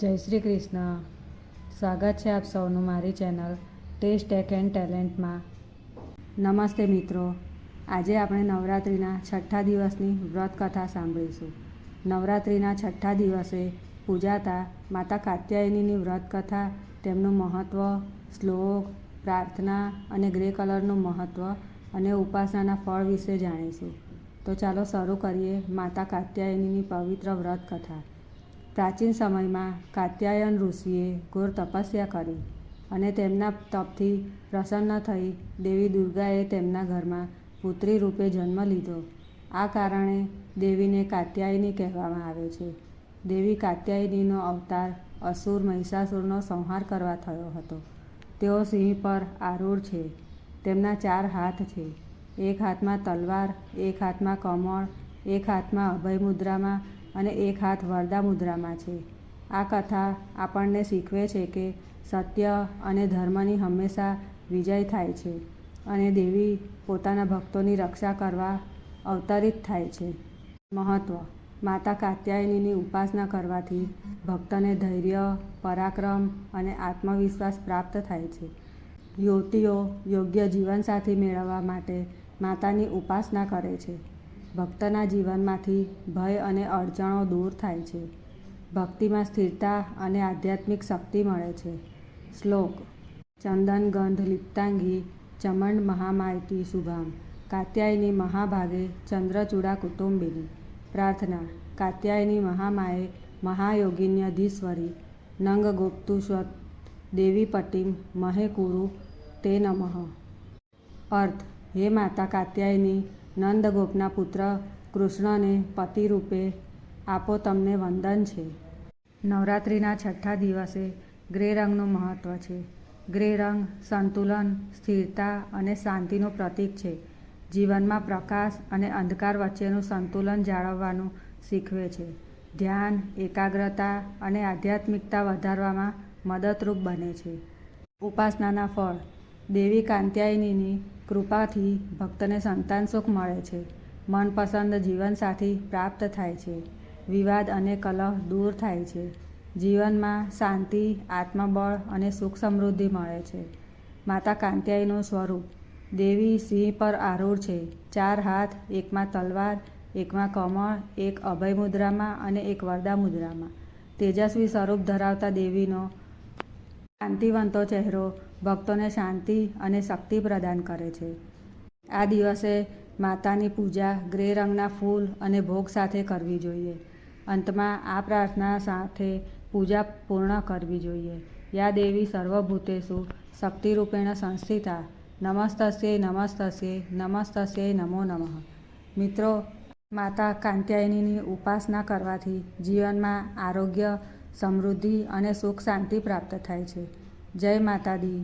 જય શ્રી કૃષ્ણ. સ્વાગત છે આપ સૌનું મારી ચેનલ ટેસ્ટ ટેક એન્ડ ટેલેન્ટમાં. નમસ્તે મિત્રો. આજે આપણે નવરાત્રિના છઠ્ઠા દિવસની વ્રત કથા સાંભળીશું. નવરાત્રિના છઠ્ઠા દિવસે પૂજાતા માતા કાત્યાયનીની વ્રત કથા તેમનું મહત્ત્વ શ્લોક, પ્રાર્થના અને ગ્રે કલરનું મહત્ત્વ અને ઉપાસનાના ફળ વિશે જાણીશું. તો ચાલો શરૂ કરીએ માતા કાત્યાયનીની પવિત્ર વ્રત કથા પ્રાચીન સમયમાં કાત્યાયન ઋષિએ ઘોર તપસ્યા કરી અને તેમના તપથી પ્રસન્ન થઈ દેવી દુર્ગાએ તેમના ઘરમાં પુત્રી રૂપે જન્મ લીધો. આ કારણે દેવીને કાત્યાયની કહેવામાં આવે છે. દેવી કાત્યાયનીનો અવતાર અસુર મહિષાસુરનો સંહાર કરવા થયો હતો. તેઓ સિંહ પર આરૂઢ છે. તેમના ચાર હાથ છે. એક હાથમાં તલવાર, એક હાથમાં કમળ, એક હાથમાં અભય મુદ્રામાં અને એક હાથ વરદા મુદ્રામાં છે. આ કથા આપણને શીખવે છે કે સત્ય અને ધર્મની હંમેશા વિજય થાય છે અને દેવી પોતાના ભક્તોની રક્ષા કરવા અવતરિત થાય છે. મહત્ત્વ માતા કાત્યાયનીની ઉપાસના કરવાથી ભક્તને ધૈર્ય, પરાક્રમ અને આત્મવિશ્વાસ પ્રાપ્ત થાય છે. યુવતીઓ યોગ્ય જીવનસાથી મેળવવા માટે માતાની ઉપાસના કરે છે. ભક્તના જીવનમાંથી ભય અને અડચણો દૂર થાય છે. ભક્તિમાં સ્થિરતા અને આધ્યાત્મિક શક્તિ મળે છે. શ્લોક, ચંદન ગંધ લિપ્તાંગી, ચમંડ મહામાયતી શુભામ, કાત્યાયની મહાભાગે ચંદ્રચૂડા કુટુંબિની. પ્રાર્થના, કાત્યાયની મહામાએ મહાયોગિન્યધીશ્વરી નંગ ગોપ્તુસ્વત દેવી પટિમ મહે કુરુ તે નમઃ. અર્થ, હે માતા કાત્યાયની નંદગોપના પુત્ર કૃષ્ણને પતિ રૂપે આપો તમને વંદન છે. નવરાત્રિના છઠ્ઠા દિવસે ગ્રે રંગનું મહત્ત્વ છે. ગ્રે રંગ સંતુલન, સ્થિરતા અને શાંતિનું પ્રતીક છે. જીવનમાં પ્રકાશ અને અંધકાર વચ્ચેનું સંતુલન જાળવવાનું શીખવે છે. ધ્યાન, એકાગ્રતા અને આધ્યાત્મિકતા વધારવામાં મદદરૂપ બને છે. ઉપાસનાના ફળ. દેવી કાત્યાયનીની કૃપાથી ભક્તને સંતાન સુખ મળે છે. મનપસંદ જીવનસાથી પ્રાપ્ત થાય છે. વિવાદ અને કલહ દૂર થાય છે. જીવનમાં શાંતિ, આત્મબળ અને સુખ સમૃદ્ધિ મળે છે. માતા કાંત્યાયનું સ્વરૂપ. દેવી સિંહ પર આરૂઢ છે. ચાર હાથ, એકમાં તલવાર, એકમાં કમળ, એક અભય મુદ્રામાં અને એક વરદા મુદ્રામાં. તેજસ્વી સ્વરૂપ ધરાવતા દેવીનો કાંતિવંતો ચહેરો ભક્તોને શાંતિ અને શક્તિ પ્રદાન કરે છે. આ દિવસે માતાની પૂજા ગ્રે રંગના ફૂલ અને ભોગ સાથે કરવી જોઈએ. અંતમાં આ પ્રાર્થના સાથે પૂજા પૂર્ણ કરવી જોઈએ. યા દેવી સર્વભૂતેશુ શક્તિરૂપેણ સંસ્થિતા, નમસ્તસ્યે નમસ્તસ્યે નમસ્તસ્યે નમો નમઃ. મિત્રો, માતા કાંત્યાયનીની ઉપાસના કરવાથી જીવનમાં આરોગ્ય, સમૃદ્ધિ અને સુખ શાંતિ પ્રાપ્ત થાય છે. જય માતા દી